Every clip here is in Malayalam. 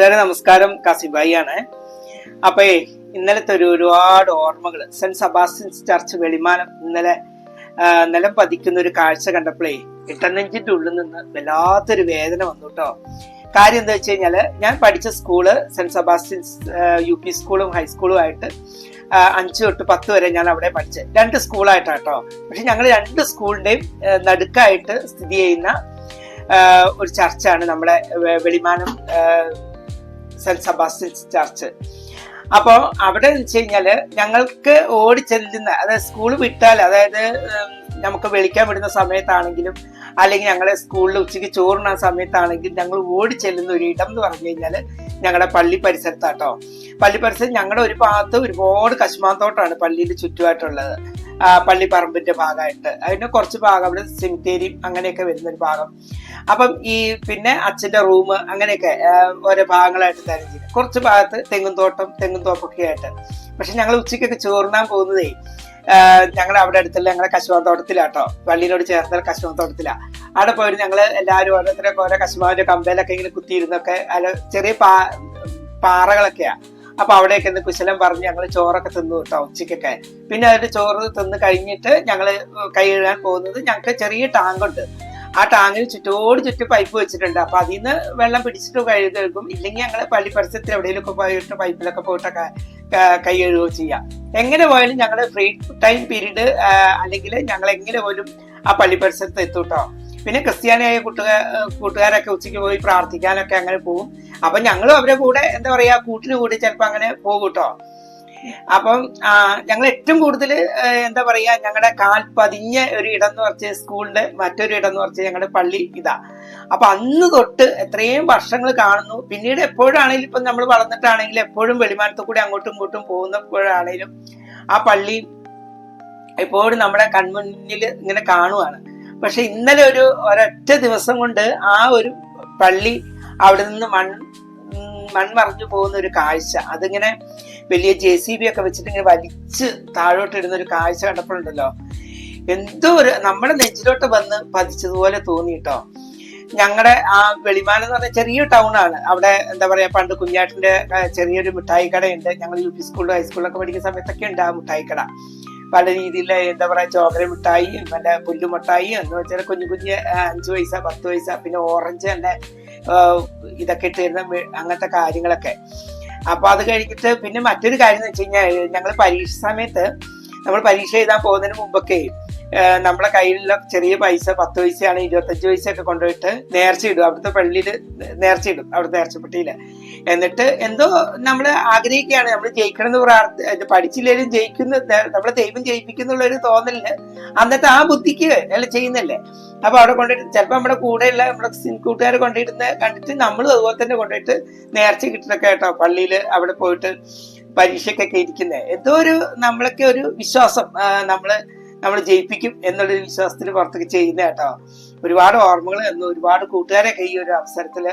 കൂട്ടുകാരെ നമസ്കാരം. കാസിബായി ആണ് അപ്പേ ഇന്നലത്തെ ഒരു ഒരുപാട് ഓർമ്മകൾ സെന്റ് സബാസ്റ്റ്യൻസ് ചർച്ച് വെളിമാനം ഇന്നലെ നിലം പതിക്കുന്ന ഒരു കാഴ്ച കണ്ടപ്പോഴേ ഇട്ടനെഞ്ചിന്റെ ഉള്ളിൽ നിന്ന് വല്ലാത്തൊരു വേദന വന്നു കേട്ടോ കാര്യം എന്താ വെച്ച് കഴിഞ്ഞാൽ ഞാൻ പഠിച്ച school Saint Sebastian's U P സ്കൂളും ഹൈസ്കൂളും ആയിട്ട് അഞ്ച് തൊട്ട് പത്ത് വരെ ഞാൻ അവിടെ പഠിച്ചത് രണ്ട് സ്കൂളായിട്ടാണ് കേട്ടോ പക്ഷെ ഞങ്ങൾ രണ്ട് സ്കൂളിന്റെയും നടുക്കായിട്ട് സ്ഥിതി ചെയ്യുന്ന ഒരു ചർച്ചാണ് നമ്മുടെ വെളിമാനം സെന്റ് സെബാസ്റ്റ്യൻസ് ചർച്ച്. അപ്പോൾ അവിടെ എന്ന് വെച്ച് കഴിഞ്ഞാൽ ഞങ്ങൾക്ക് ഓടി ചെല്ലുന്ന അതായത് സ്കൂൾ വിട്ടാൽ അതായത് നമുക്ക് വിളിക്കാൻ വിടുന്ന സമയത്താണെങ്കിലും അല്ലെങ്കിൽ ഞങ്ങളെ സ്കൂളിൽ ഉച്ചയ്ക്ക് ചോറുണ്ണാൻ സമയത്താണെങ്കിലും ഞങ്ങൾ ഓടി ചെല്ലുന്ന ഒരു ഇടം എന്ന് പറഞ്ഞു കഴിഞ്ഞാൽ ഞങ്ങളുടെ പള്ളി പരിസരത്താട്ടോ. പള്ളി പരിസരം ഞങ്ങളുടെ ഒരു ഭാഗത്ത് ഒരുപാട് കശുമാന്തോട്ടമാണ് പള്ളിയിൽ ചുറ്റുമായിട്ടുള്ളത് ആ, പള്ളി പറമ്പിന്റെ ഭാഗമായിട്ട്. അതിന് കുറച്ച് ഭാഗം അവിടെ സിമിത്തേരിയും അങ്ങനെയൊക്കെ വരുന്ന ഒരു ഭാഗം. അപ്പം ഈ പിന്നെ അച്ഛന്റെ റൂം അങ്ങനെയൊക്കെ ഓരോ ഭാഗങ്ങളായിട്ട് തരം തരഞ്ഞിട്ട് കുറച്ച് ഭാഗത്ത് തെങ്ങും തോട്ടം തെങ്ങും തോപ്പൊക്കെ ആയിട്ട്. പക്ഷെ ഞങ്ങൾ ഉച്ചയ്ക്കൊക്കെ ചോറുണ്ണാൻ പോകുന്നതേ ഞങ്ങൾ അവിടെ അടുത്തുള്ള ഞങ്ങളെ കശുമാന്തോട്ടത്തിലാട്ടോ പള്ളിയിലോട് ചേർന്ന തോട്ടത്തിലാണ് അവിടെ പോയിട്ട് ഞങ്ങൾ എല്ലാവരും ഓരോരുത്തരൊക്കെ ഓരോ കശുമാവിന്റെ കമ്പയിലൊക്കെ ഇങ്ങനെ കുത്തിയിരുന്നൊക്കെ അല്ല ചെറിയ പാ പാറകളൊക്കെയാ. അപ്പൊ അവിടെയൊക്കെ ഒന്ന് കുശലം പറഞ്ഞ് ഞങ്ങൾ ചോറൊക്കെ തിന്നു കേട്ടോ ഉച്ചയ്ക്കൊക്കെ. പിന്നെ അതിന്റെ ചോറ് തിന്ന് കഴിഞ്ഞിട്ട് ഞങ്ങൾ കൈ പോകുന്നത് ഞങ്ങൾക്ക് ചെറിയ ടാങ്കുണ്ട് ആ ടാങ്കിന് ചുറ്റോട് ചുറ്റും പൈപ്പ് വെച്ചിട്ടുണ്ട്. അപ്പൊ അതിൽ നിന്ന് വെള്ളം പിടിച്ചിട്ട് കഴുകും. ഇല്ലെങ്കിൽ ഞങ്ങൾ പള്ളി പരിസരത്തിൽ എവിടെയെങ്കിലുമൊക്കെ പോയിട്ട് പൈപ്പിലൊക്കെ പോയിട്ടൊക്കെ കൈ കഴുകുകയോ ചെയ്യാം. എങ്ങനെ പോയാലും ഞങ്ങൾ ഫ്രീ ടൈം പീരീഡ് അല്ലെങ്കിൽ ഞങ്ങൾ എങ്ങനെ പോലും ആ പള്ളി പരിസരത്ത് എത്തും കേട്ടോ പിന്നെ ക്രിസ്ത്യാനിയായ കൂട്ടുകാർ കൂട്ടുകാരൊക്കെ ഉച്ചയ്ക്ക് പോയി പ്രാർത്ഥിക്കാനൊക്കെ അങ്ങനെ പോകും അപ്പൊ ഞങ്ങളും അവരെ കൂടെ എന്താ പറയാ കൂട്ടിന് കൂടി ചിലപ്പോ അങ്ങനെ പോകും കേട്ടോ അപ്പം ഞങ്ങൾ ഏറ്റവും കൂടുതൽ എന്താ പറയാ ഞങ്ങളുടെ കാൽ പതിഞ്ഞ ഒരു ഇടം എന്ന് പറഞ്ഞ സ്കൂളിന്റെ മറ്റൊരു ഇടം എന്ന് പറഞ്ഞ ഞങ്ങളുടെ പള്ളി ഇതാ. അപ്പൊ അന്ന് തൊട്ട് എത്രയും വർഷങ്ങൾ കാണുന്നു. പിന്നീട് എപ്പോഴാണെങ്കിലും ഇപ്പൊ നമ്മൾ വളർന്നിട്ടാണെങ്കിലും എപ്പോഴും വെളിമാനത്ത് കൂടി അങ്ങോട്ടും ഇങ്ങോട്ടും പോകുന്നപ്പോഴാണെങ്കിലും ആ പള്ളി എപ്പോഴും നമ്മുടെ കൺമുന്നിൽ ഇങ്ങനെ കാണുവാണ്. പക്ഷെ ഇന്നലെ ഒരു ഒരൊറ്റ ദിവസം കൊണ്ട് ആ ഒരു പള്ളി അവിടെ നിന്ന് മൺ മൺമറിഞ്ഞു പോകുന്ന ഒരു കാഴ്ച. അതിങ്ങനെ വലിയ ജെ സി ബി ഒക്കെ വെച്ചിട്ട് ഇങ്ങനെ വലിച്ച് താഴോട്ട് ഇടുന്ന ഒരു കാഴ്ച കണ്ടപ്പോഴുണ്ടല്ലോ. എന്തോ ഒരു നമ്മുടെ നെഞ്ചിലോട്ട് വന്ന് പതിച്ചതുപോലെ തോന്നിട്ടോ ഞങ്ങളുടെ ആ വെളിമാനം എന്ന് പറഞ്ഞ ചെറിയ ടൗൺ ആണ്. അവിടെ എന്താ പറയാ പണ്ട് കുഞ്ഞാട്ടിന്റെ ചെറിയൊരു മിഠായി കടയുണ്ട്. ഞങ്ങൾ യു പി സ്കൂളിലും ഹൈസ്കൂളിലൊക്കെ പഠിക്കുന്ന സമയത്തൊക്കെ ഉണ്ട് ആ മിഠായി കട. പല രീതിയിലെ എന്താ പറയാ ചോക്ലേറ്റ് മിഠായി മറ്റേ പുല്ലു മിഠായി എന്ന് വെച്ചാൽ കുഞ്ഞു കുഞ്ഞ് അഞ്ച് പൈസ പത്ത് പൈസ പിന്നെ ഓറഞ്ച് തന്നെ ഇതൊക്കെ ഇട്ട് തരുന്ന അങ്ങനത്തെ കാര്യങ്ങളൊക്കെ. അപ്പൊ അത് കഴിഞ്ഞിട്ട് പിന്നെ മറ്റൊരു കാര്യം എന്ന് വെച്ച് കഴിഞ്ഞാൽ ഞങ്ങൾ പരീക്ഷ സമയത്ത് നമ്മൾ പരീക്ഷ എഴുതാൻ പോകുന്നതിന് മുമ്പൊക്കെ നമ്മളെ കയ്യിലുള്ള ചെറിയ പൈസ പത്ത് പൈസയാണ് ഇരുപത്തഞ്ച് പൈസ ഒക്കെ കൊണ്ടുപോയിട്ട് നേർച്ച ഇടും. അവിടുത്തെ പള്ളിയിൽ നേർച്ച ഇടും അവിടുത്തെ നേർച്ചപ്പെട്ടിയിൽ. എന്നിട്ട് എന്തോ നമ്മൾ ആഗ്രഹിക്കുകയാണ്. നമ്മൾ ജയിക്കണം എന്ന് പ്രാർത്ഥ പഠിച്ചില്ലേലും ജയിക്കുന്ന നമ്മളെ ദൈവം ജയിപ്പിക്കുന്നുള്ള ഒരു തോന്നലിന് അന്നത്തെ ആ ബുദ്ധിക്ക് അല്ല ചെയ്യുന്നല്ലേ. അപ്പൊ അവിടെ കൊണ്ടുപോയിട്ട് ചിലപ്പോൾ നമ്മുടെ കൂടെയുള്ള നമ്മുടെ കൂട്ടുകാർ കൊണ്ടിരുന്ന കണ്ടിട്ട് നമ്മൾ അതുപോലെ തന്നെ കൊണ്ടുപോയിട്ട് നേർച്ച കിട്ടണൊക്കെ കേട്ടോ പള്ളിയിൽ അവിടെ പോയിട്ട് പരീക്ഷയ്ക്കൊക്കെ ഇരിക്കുന്നത് എന്തോ ഒരു നമ്മളൊക്കെ ഒരു വിശ്വാസം നമ്മൾ നമ്മൾ ജയിപ്പിക്കും എന്നുള്ളൊരു വിശ്വാസത്തിൽ പുറത്തേക്ക് ചെയ്യുന്ന കേട്ടോ. ഒരുപാട് ഓർമ്മകൾ എന്ന് ഒരുപാട് കൂട്ടുകാരൊക്കെ ഈ ഒരു അവസരത്തിൽ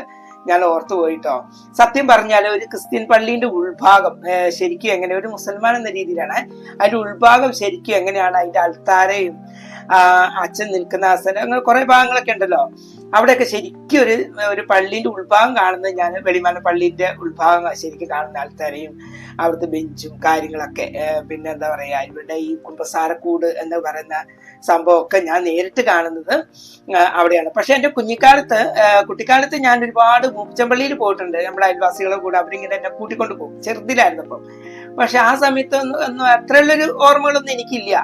ഞാൻ ഓർത്തു പോയിട്ടോ. സത്യം പറഞ്ഞാൽ ഒരു ക്രിസ്ത്യൻ പള്ളിയുടെ ഉൾഭാഗം ശരിക്കും എങ്ങനെ ഒരു മുസൽമാൻ എന്ന രീതിയിലാണ്. അതിന്റെ ഉൾഭാഗം ശരിക്കും എങ്ങനെയാണ്? അതിന്റെ അൾത്താരയും അച്ഛൻ നിൽക്കുന്ന ആസനം അങ്ങനെ കുറെ ഭാഗങ്ങളൊക്കെ ഉണ്ടല്ലോ. അവിടെയൊക്കെ ശരിക്കും ഒരു ഒരു പള്ളിന്റെ ഉൾഭാഗം കാണുന്നത് ഞാൻ വെളിമല പള്ളിന്റെ ഉൾഭാഗം ശരിക്കും കാണുന്ന ആൾക്കാരെയും അവിടുത്തെ ബെഞ്ചും കാര്യങ്ങളൊക്കെ പിന്നെ എന്താ പറയാ ഇവിടെ ഈ കുമ്പസാരക്കൂട് എന്ന് പറയുന്ന സംഭവമൊക്കെ ഞാൻ നേരിട്ട് കാണുന്നത് അവിടെയാണ്. പക്ഷെ എന്റെ കുഞ്ഞിക്കാലത്ത് കുട്ടിക്കാലത്ത് ഞാൻ ഒരുപാട് മൂപ്പച്ചമ്പള്ളിയിൽ പോയിട്ടുണ്ട്. നമ്മുടെ അയൽവാസികളെ കൂടെ അവരിങ്ങനെ എന്നെ കൂട്ടിക്കൊണ്ട് പോകും. ചെറുതിലായിരുന്നപ്പം. പക്ഷെ ആ സമയത്ത് ഒന്നും അത്ര അത്രയുള്ളൊരു ഓർമ്മകളൊന്നും എനിക്കില്ല.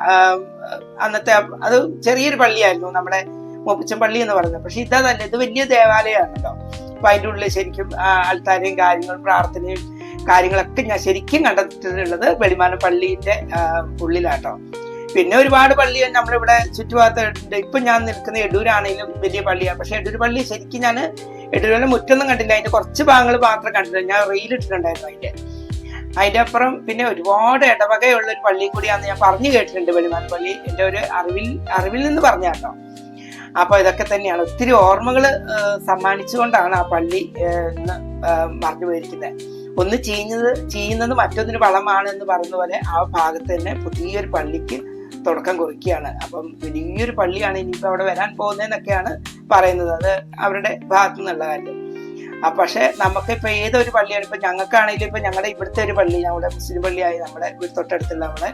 അന്നത്തെ അത് ചെറിയൊരു പള്ളിയായിരുന്നു. നമ്മുടെ മൂപ്പച്ചൻ പള്ളി എന്ന് പറയുന്നത്. പക്ഷെ ഇതല്ല ഇത് വലിയ ദേവാലയമാണല്ലോ. അപ്പൊ അതിന്റെ ഉള്ളിൽ ശരിക്കും അൽത്താരയും കാര്യങ്ങളും പ്രാർത്ഥനയും കാര്യങ്ങളൊക്കെ ഞാൻ ശരിക്കും കണ്ടെത്തിയിട്ടുള്ളത് വെളിമാന പള്ളിന്റെ ആ, ഉള്ളിലാട്ടോ. പിന്നെ ഒരുപാട് പള്ളി നമ്മളിവിടെ ചുറ്റുഭാഗത്തുണ്ട് ഇപ്പൊ ഞാൻ നിൽക്കുന്ന എടൂരാണെങ്കിലും വലിയ പള്ളിയാണ്. പക്ഷെ എടൂർ പള്ളി ശരിക്കും ഞാൻ എടൂരിലെ മുറ്റൊന്നും കണ്ടില്ല. അതിന്റെ കുറച്ച് ഭാഗങ്ങൾ മാത്രം കണ്ടില്ല. ഞാൻ റെയിൽ ഇട്ടിട്ടുണ്ടായിരുന്നു അതിന്റെ അതിന്റെ അപ്പുറം പിന്നെ ഒരുപാട് ഇടവകയുള്ള ഒരു പള്ളിയും കൂടിയാന്ന് ഞാൻ പറഞ്ഞു കേട്ടിട്ടുണ്ട് വെളിമാൻ പള്ളി. എന്റെ ഒരു അറിവിൽ അറിവിൽ നിന്ന് പറഞ്ഞ കേട്ടോ അപ്പൊ ഇതൊക്കെ തന്നെയാണ്. ഒത്തിരി ഓർമ്മകൾ സമ്മാനിച്ചുകൊണ്ടാണ് ആ പള്ളി ഇന്ന് മറന്നു പോയിരിക്കുന്നത് ഒന്ന് ചെയ്യുന്നത് ചെയ്യുന്നത് മറ്റൊന്നിന് വളമാണ് എന്ന് പറയുന്ന പോലെ ആ ഭാഗത്ത് തന്നെ പുതിയൊരു പള്ളിക്ക് തുടക്കം കുറിക്കുകയാണ്. അപ്പം വലിയൊരു പള്ളിയാണ് ഇനിയിപ്പോൾ അവിടെ വരാൻ പോകുന്നതെന്നൊക്കെയാണ് പറയുന്നത്. അത് അവരുടെ ഭാഗത്തു നിന്നുള്ള കാര്യം. പക്ഷെ നമുക്ക് ഇപ്പൊ ഏതൊരു പള്ളിയാണ്? ഇപ്പൊ ഞങ്ങൾക്കാണെങ്കിലും ഇപ്പൊ ഞങ്ങളുടെ ഇവിടുത്തെ ഒരു പള്ളി നമ്മുടെ മുസ്ലിം പള്ളിയായി നമ്മുടെ തൊട്ടടുത്തുള്ള നമ്മുടെ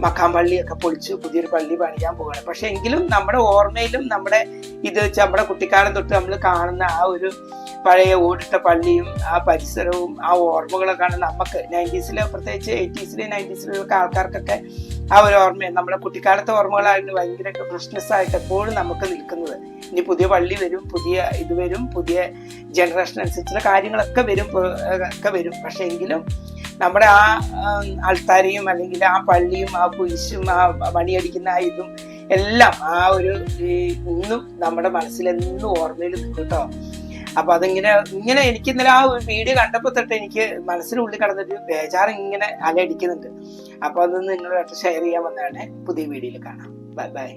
മക്കാം പള്ളിയൊക്കെ പൊളിച്ചു പുതിയൊരു പള്ളി പണിയാൻ പോവുകയാണ്. പക്ഷെ എങ്കിലും നമ്മുടെ ഓർമ്മയിലും നമ്മുടെ ഇത് വെച്ച് നമ്മുടെ കുട്ടിക്കാലം തൊട്ട് നമ്മൾ കാണുന്ന ആ ഒരു പഴയ ഓടിട്ട പള്ളിയും ആ പരിസരവും ആ ഓർമ്മകളൊക്കെയാണ് നമുക്ക് നയന്റീസിലെ പ്രത്യേകിച്ച് എയ്റ്റീസിലെ നയന്റീസിലൊക്കെ ആൾക്കാർക്കൊക്കെ ആ ഒരു ഓർമ്മയാണ്. നമ്മുടെ കുട്ടിക്കാലത്തെ ഓർമ്മകളായിരുന്നു ഭയങ്കര ഫ്രഷ്നെസ് ആയിട്ട് എപ്പോഴും നമുക്ക് നിൽക്കുന്നത്. ഇനി പുതിയ പള്ളി വരും പുതിയ ഇത് വരും പുതിയ ജനറേഷൻ അനുസരിച്ചുള്ള കാര്യങ്ങളൊക്കെ വരും ഒക്കെ വരും. പക്ഷെ എങ്കിലും നമ്മുടെ ആ ആൾത്താരെയും അല്ലെങ്കിൽ ആ പള്ളിയും ആ കുരിശും ആ മണിയടിക്കുന്ന ആ ഇതും എല്ലാം ആ ഒരു ഇന്നും നമ്മുടെ മനസ്സിൽ എന്നും ഓർമ്മയിൽ നിൽക്കും കേട്ടോ. അപ്പൊ അതിങ്ങനെ ഇങ്ങനെ എനിക്ക് ഇന്നലെ ആ ഒരു വീഡിയോ കണ്ടപ്പോ തൊട്ട് എനിക്ക് മനസ്സിനുള്ളിൽ കടന്നിട്ട് ബേജാറ് ഇങ്ങനെ അലയടിക്കുന്നുണ്ട്. അപ്പൊ അത് നിങ്ങളുമായിട്ട് ഷെയർ ചെയ്യാൻ വന്നതാണ്. പുതിയ വീഡിയോയിൽ കാണാം. Bye bye